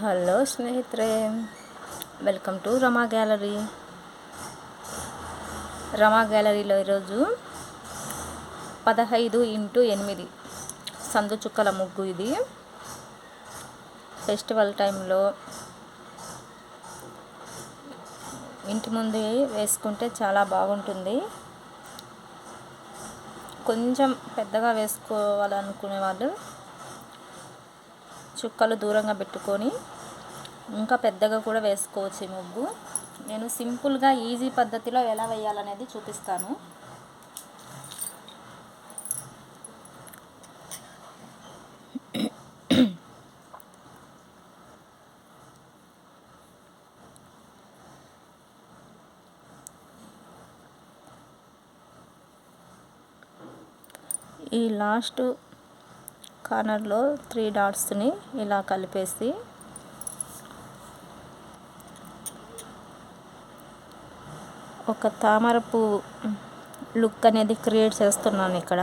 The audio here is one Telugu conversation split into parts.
Hello స్నేహితురే welcome to Rama gallery Rama గ్యాలరీలో ఈరోజు పదహైదు ఇంటూ ఎనిమిది. సందు చుక్కల ముగ్గు ఇది. ఫెస్టివల్ టైంలో ఇంటి ముందు వేసుకుంటే చాలా బాగుంటుంది. కొంచెం పెద్దగా వేసుకోవాలనుకునే వాళ్ళు చుక్కలు దూరంగా పెట్టుకొని ఇంకా పెద్దగా కూడా వేసుకోవచ్చు ఈ ముగ్గు. నేను సింపుల్గా ఈజీ పద్ధతిలో ఎలా వేయాలనేది చూపిస్తాను. ఈ లాస్ట్ కార్నర్లో త్రీ డాట్స్ని ఇలా కలిపేసి ఒక తామరపు లుక్ అనేది క్రియేట్ చేస్తున్నాను ఇక్కడ.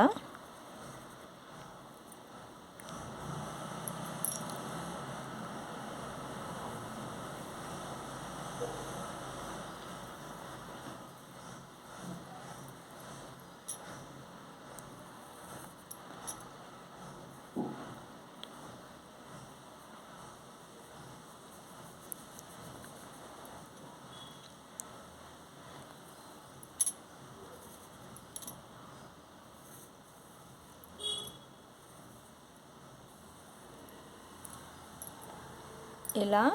ఇలా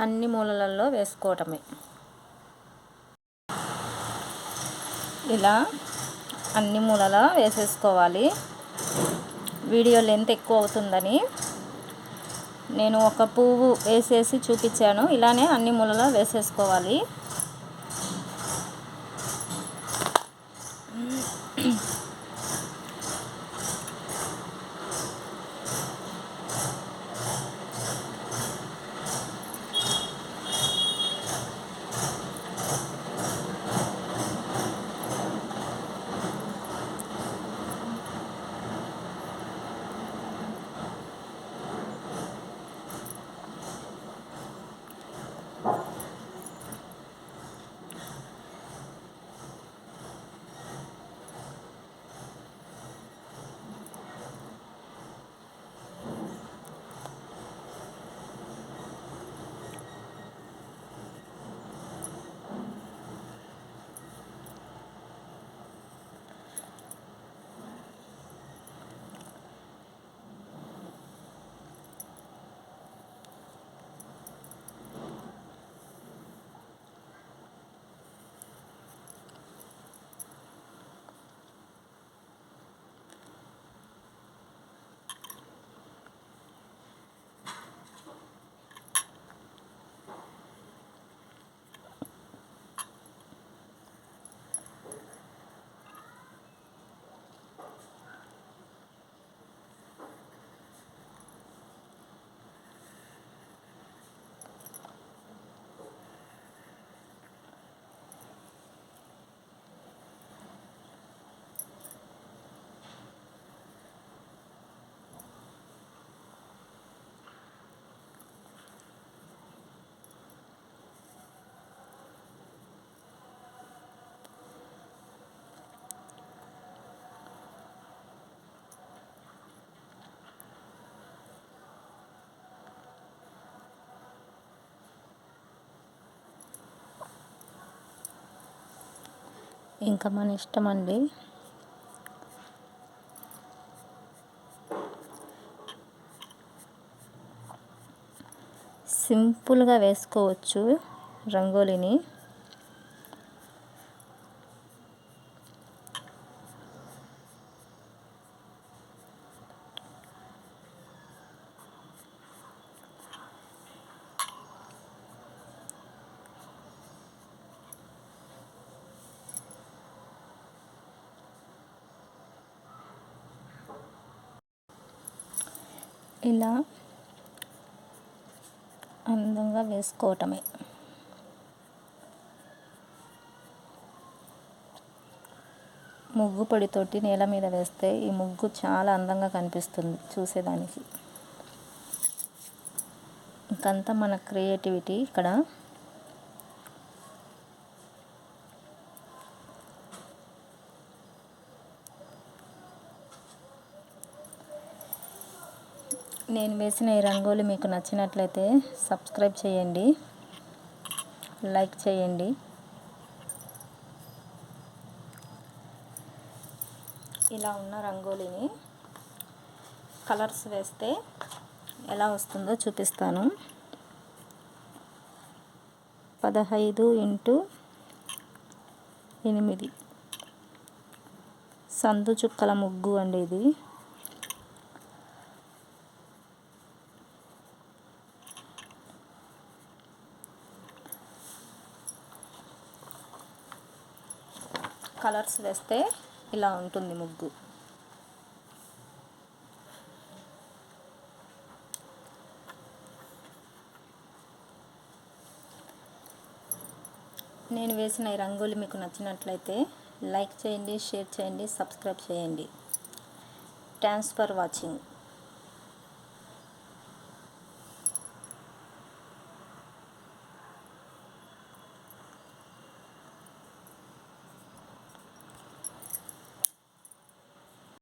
అన్ని మూలలలో వేసుకోవటమే. ఇలా అన్ని మూలల వేసేసుకోవాలి. వీడియో లెంత్ ఎక్కువ అవుతుందని నేను ఒక పువ్వు వేసేసి చూపించాను. ఇలానే అన్ని మూలలో వేసేసుకోవాలి. ఇంకా మన ఇష్టం అండి. సింపుల్గా వేసుకోవచ్చు రంగోలిని. ఇలా అందంగా వేసుకోవటమే. ముగ్గు పొడితోటి నేల మీద వేస్తే ఈ ముగ్గు చాలా అందంగా కనిపిస్తుంది చూసేదానికి. ఇంకంతా మన క్రియేటివిటీ ఇక్కడ నేను వేసిన ఈ రంగోలి మీకు నచ్చినట్లయితే సబ్స్క్రైబ్ చేయండి. లైక్ చేయండి. ఇలా ఉన్న రంగోలిని కలర్స్ వేస్తే ఎలా వస్తుందో చూపిస్తాను. పదహైదు ఇంటూ ఎనిమిది. సందు చుక్కల ముగ్గు అండి ఇది. కలర్స్ వేస్తే ఇలా ఉంటుంది ముగ్గు. నేను వేసిన ఈ రంగోలి మీకు నచ్చినట్లయితే లైక్ చేయండి షేర్ చేయండి సబ్స్క్రైబ్ చేయండి. Thanks for watching